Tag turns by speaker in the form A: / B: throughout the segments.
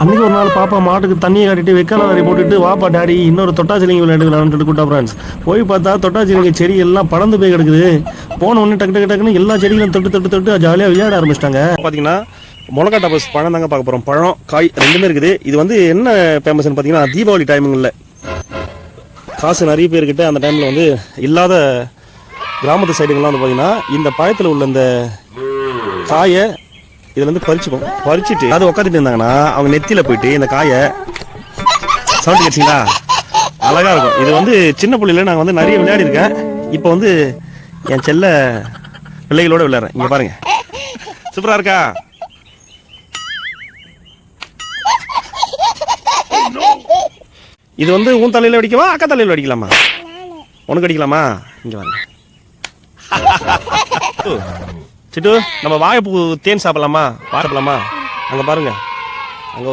A: அன்னைக்கு ஒரு நாள் பாப்பா மாட்டுக்கு தண்ணியை காட்டிட்டு வெக்கால வரை போட்டுட்டு வாப்பா டாடி இன்னொரு தொட்டாச்சிலிங்க விளையாட்டு விளையாண்டுட்டு கூட்டா ஃப்ரெண்ட்ஸ் போய் பார்த்தா தொட்டாச்சிலிங்க செடி எல்லாம் பறந்து போய் கிடக்குது. போன உடனே டக்கு டக்கு டக்குன்னு எல்லா செடிகளும் தொட்டு தொட்டு தொட்டு ஜாலியாக விளையாட ஆரம்பிச்சிட்டாங்க. பார்த்தீங்கன்னா முளக்காட்டா பஸ் பழம் தாங்க பார்க்க போகிறோம் பழம் காய் ரெண்டுமே இருக்குது. இது வந்து என்ன ஃபேமஸ்னு பார்த்தீங்கன்னா தீபாவளி டைமிங்கில் காசு நிறைய பேர்கிட்ட அந்த டைமில் வந்து இல்லாத கிராமத்து சைடுங்கள்லாம் வந்து பார்த்தீங்கன்னா இந்த பழத்தில் உள்ள இந்த காயை இதில் வந்து பறிச்சுப்போம் பறிச்சுட்டு அது உட்காந்துட்டு இருந்தாங்கன்னா அவங்க நெத்தியில் போயிட்டு இந்த காயை சவுண்ட் கேட்டிங்களா? அழகா இருக்கும். இது வந்து சின்ன பிள்ளையில நாங்கள் வந்து நிறைய விளையாடி இருக்கேன். இப்போ வந்து என் செல்ல பிள்ளைகளோட விளையாடுறேன். இங்கே பாருங்க. சூப்பரா இருக்கா? இது வந்து உன் தலையில் அடிக்கவா அக்கா தலையில் அடிக்கலாமா? உனக்கு அடிக்கலாமா? இங்கே வாங்க சிட்டு நம்ம வாழைப்பூ தேன் சாப்பிடலாமா? சாப்பிடலாமா? அங்க பாருங்க. அங்க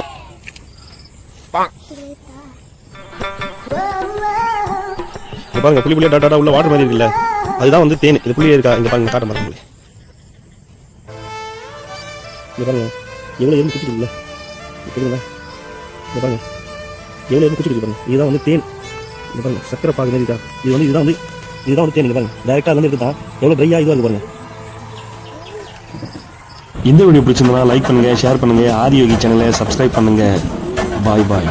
A: பாருங்க புளி புளியா டாட்டா உள்ள வாட்டர் மாதிரி இருக்குல்ல. அதுதான் வந்து தேன். இது புளியே இருக்கா? இங்க பாருங்க காட்ட பாருங்க இங்க பாருங்க. எவ்வளவு எறும்பு குச்சிருக்குல்ல தெரியுங்களா இங்க பாருங்க. எவ்வளவு எறும்பு குச்சிருக்கு பாருங்க. இதுதான் வந்து தேன். இங்க பாருங்க சக்கரை பாக்கு மாதிரி இருக்கா? இது வந்து இதுதான் வந்து இதுதான் வந்து தேன். இங்க பாருங்க. டேரக்டா அதுல இருந்து இருக்குதா எவ்வளவு ட்ரையா இருக்கு பாருங்க. இந்த வீடியோ பிடிச்சிருந்தா லைக் பண்ணுங்க ஷேர் பண்ணுங்க ஆதியோகி சேனலை சப்ஸ்கிரைப் பண்ணுங்க. பாய் பாய்